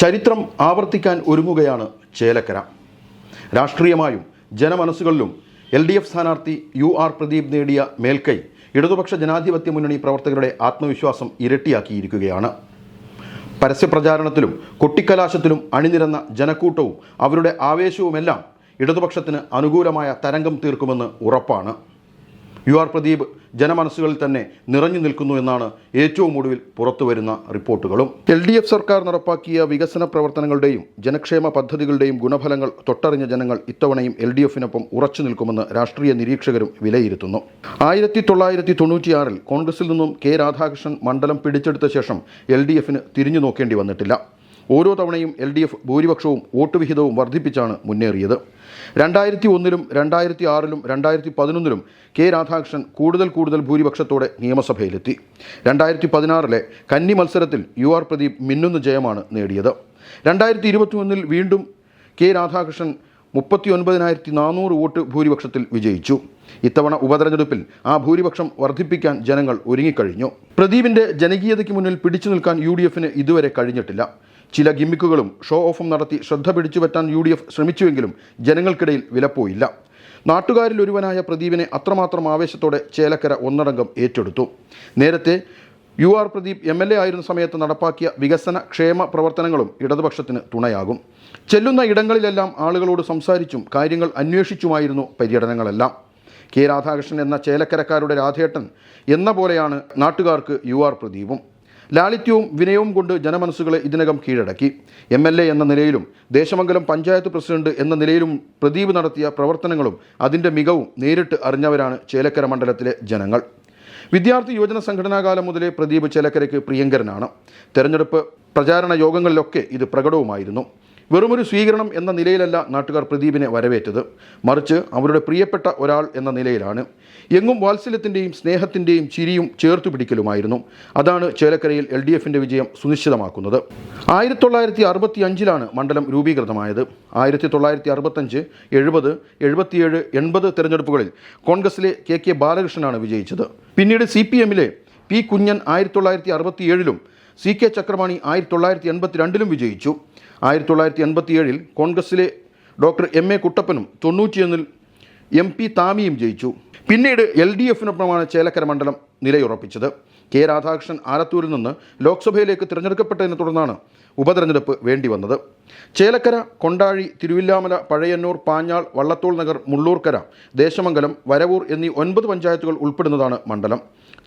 ചരിത്രം ആവർത്തിക്കാൻ ഒരുങ്ങുകയാണ് ചേലക്കര. രാഷ്ട്രീയമായും ജനമനസ്സുകളിലും എൽ ഡി എഫ് സ്ഥാനാർത്ഥി യു ആർ പ്രദീപ് നേടിയ മേൽക്കൈ ഇടതുപക്ഷ ജനാധിപത്യ മുന്നണി പ്രവർത്തകരുടെ ആത്മവിശ്വാസം ഇരട്ടിയാക്കിയിരിക്കുകയാണ്. പരസ്യപ്രചാരണത്തിലും കൊട്ടിക്കലാശത്തിലും അണിനിരന്ന ജനക്കൂട്ടവും അവരുടെ ആവേശവുമെല്ലാം ഇടതുപക്ഷത്തിന് അനുകൂലമായ തരംഗം തീർക്കുമെന്ന് ഉറപ്പാണ്. യു ആർ പ്രദീപ് ജനമനസ്സുകളിൽ തന്നെ നിറഞ്ഞു നിൽക്കുന്നു എന്നാണ് ഏറ്റവും ഒടുവിൽ പുറത്തുവരുന്ന റിപ്പോർട്ടുകളും. എൽ ഡി എഫ് സർക്കാർ നടപ്പാക്കിയ വികസന പ്രവർത്തനങ്ങളുടെയും ജനക്ഷേമ പദ്ധതികളുടെയും ഗുണഫലങ്ങൾ തൊട്ടറിഞ്ഞ ജനങ്ങൾ ഇത്തവണയും എൽ ഡി എഫിനൊപ്പം ഉറച്ചു നിൽക്കുമെന്ന് രാഷ്ട്രീയ നിരീക്ഷകരും വിലയിരുത്തുന്നു. ആയിരത്തി തൊള്ളായിരത്തി തൊണ്ണൂറ്റിയാറിൽ കോൺഗ്രസിൽ നിന്നും കെ രാധാകൃഷ്ണൻ മണ്ഡലം പിടിച്ചെടുത്ത ശേഷം എൽ ഡി എഫിന് തിരിഞ്ഞു നോക്കേണ്ടി വന്നിട്ടില്ല. ഓരോ തവണയും എൽ ഡി എഫ് ഭൂരിപക്ഷവും വോട്ട് വിഹിതവും വർദ്ധിപ്പിച്ചാണ് മുന്നേറിയത്. രണ്ടായിരത്തി ഒന്നിലും രണ്ടായിരത്തി ആറിലും രണ്ടായിരത്തി പതിനൊന്നിലും കെ രാധാകൃഷ്ണൻ കൂടുതൽ കൂടുതൽ ഭൂരിപക്ഷത്തോടെ നിയമസഭയിലെത്തി. രണ്ടായിരത്തി പതിനാറിലെ കന്നി മത്സരത്തിൽ യു ആർ പ്രദീപ് മിന്നുന്ന ജയമാണ് നേടിയത്. രണ്ടായിരത്തി ഇരുപത്തിയൊന്നിൽ വീണ്ടും കെ രാധാകൃഷ്ണൻ മുപ്പത്തി ഒൻപതിനായിരത്തി നാനൂറ് വോട്ട് ഭൂരിപക്ഷത്തിൽ വിജയിച്ചു. ഇത്തവണ ഉപതെരഞ്ഞെടുപ്പിൽ ആ ഭൂരിപക്ഷം വർദ്ധിപ്പിക്കാൻ ജനങ്ങൾ ഒരുങ്ങിക്കഴിഞ്ഞു. പ്രദീപിന്റെ ജനകീയതയ്ക്ക് മുന്നിൽ പിടിച്ചു നിൽക്കാൻ യു ഡി എഫിന് ഇതുവരെ കഴിഞ്ഞിട്ടില്ല. ചില ഗിമ്മിക്കുകളും ഷോ ഓഫും നടത്തി ശ്രദ്ധ പിടിച്ചുപറ്റാൻ യു ഡി എഫ് ശ്രമിച്ചുവെങ്കിലും ജനങ്ങൾക്കിടയിൽ വിലപ്പോയില്ല. നാട്ടുകാരിൽ ഒരുവനായ പ്രദീപിനെ അത്രമാത്രം ആവേശത്തോടെ ചേലക്കര ഒന്നടങ്കം ഏറ്റെടുത്തു. നേരത്തെ U R Pradeep M L A ആയിരുന്ന സമയത്ത് നടപ്പാക്കിയ വികസന ക്ഷേമ പ്രവർത്തനങ്ങളും ഇടതുപക്ഷത്തിന് തുണയാകും. ചെല്ലുന്ന ഇടങ്ങളിലെല്ലാം ആളുകളോട് സംസാരിച്ചും കാര്യങ്ങൾ അന്വേഷിച്ചുമായിരുന്നു പര്യടനങ്ങളെല്ലാം. കെ രാധാകൃഷ്ണൻ എന്ന ചേലക്കരക്കാരുടെ രാധേട്ടൻ എന്ന പോലെയാണ് നാട്ടുകാർക്ക് യു ആർ പ്രദീപും. ലാളിത്യവും വിനയവും കൊണ്ട് ജനമനസ്സുകളെ ഇതിനകം കീഴടക്കി. എം എൽ എ എന്ന നിലയിലും ദേശമംഗലം പഞ്ചായത്ത് പ്രസിഡന്റ് എന്ന നിലയിലും പ്രദീപ് നടത്തിയ പ്രവർത്തനങ്ങളും അതിന്റെ മികവും നേരിട്ട് അറിഞ്ഞവരാണ് ചേലക്കര മണ്ഡലത്തിലെ ജനങ്ങൾ. വിദ്യാർത്ഥി യുവജന സംഘടനാ കാലം മുതലേ പ്രദീപ് ചേലക്കരയ്ക്ക് പ്രിയങ്കരനാണ്. തെരഞ്ഞെടുപ്പ് പ്രചാരണ യോഗങ്ങളിലൊക്കെ ഇത് പ്രകടവുമായിരുന്നു. വെറുമൊരു സ്വീകരണം എന്ന നിലയിലല്ല നാട്ടുകാർ പ്രദീപിനെ വരവേറ്റത്. മറിച്ച് അവരുടെ പ്രിയപ്പെട്ട ഒരാൾ എന്ന നിലയിലാണ്. എങ്ങും വാത്സല്യത്തിന്റെയും സ്നേഹത്തിന്റെയും ചിരിയും ചേർത്തു പിടിക്കലുമായിരുന്നു അതാണ് ചേലക്കരയിൽ എൽ ഡി എഫിന്റെ വിജയം സുനിശ്ചിതമാക്കുന്നത്. ആയിരത്തി തൊള്ളായിരത്തി അറുപത്തി അഞ്ചിലാണ് മണ്ഡലം രൂപീകൃതമായത്. ആയിരത്തി തൊള്ളായിരത്തി അറുപത്തഞ്ച് എഴുപത് എഴുപത്തിയേഴ് എൺപത് തെരഞ്ഞെടുപ്പുകളിൽ കോൺഗ്രസിലെ കെ കെ ബാലകൃഷ്ണനാണ് വിജയിച്ചത്. പിന്നീട് സി പി എമ്മിലെ പി കുഞ്ഞൻ ആയിരത്തി തൊള്ളായിരത്തി അറുപത്തിയേഴിലും സി കെ ചക്രവാണി ആയിരത്തി തൊള്ളായിരത്തി എൺപത്തിരണ്ടിലും വിജയിച്ചു. ആയിരത്തി തൊള്ളായിരത്തി എൺപത്തിയേഴിൽ കോൺഗ്രസിലെ ഡോക്ടർ എം എ കുട്ടപ്പനും തൊണ്ണൂറ്റിയൊന്നിൽ എം പി താമിയും ജയിച്ചു. പിന്നീട് എൽ ഡി എഫിനൊപ്പമാണ് ചേലക്കര മണ്ഡലം നിലയുറപ്പിച്ചത്. കെ രാധാകൃഷ്ണൻ ആലത്തൂരിൽ നിന്ന് ലോക്സഭയിലേക്ക് തിരഞ്ഞെടുക്കപ്പെട്ടതിനെ തുടർന്നാണ് ഉപതെരഞ്ഞെടുപ്പ് വേണ്ടി വന്നത് ചേലക്കര കൊണ്ടാഴി തിരുവില്ലാമല പഴയന്നൂർ പാഞ്ഞാൾ വള്ളത്തോൾ നഗർ മുള്ളൂർക്കര ദേശമംഗലം വരവൂർ എന്നീ ഒൻപത് പഞ്ചായത്തുകൾ ഉൾപ്പെടുന്നതാണ് മണ്ഡലം.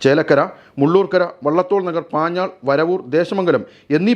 ചേലക്കര മുള്ളൂർക്കര വള്ളത്തോൾ നഗർ പാഞ്ഞാൾ വരവൂർ ദേശമംഗലം എന്നീ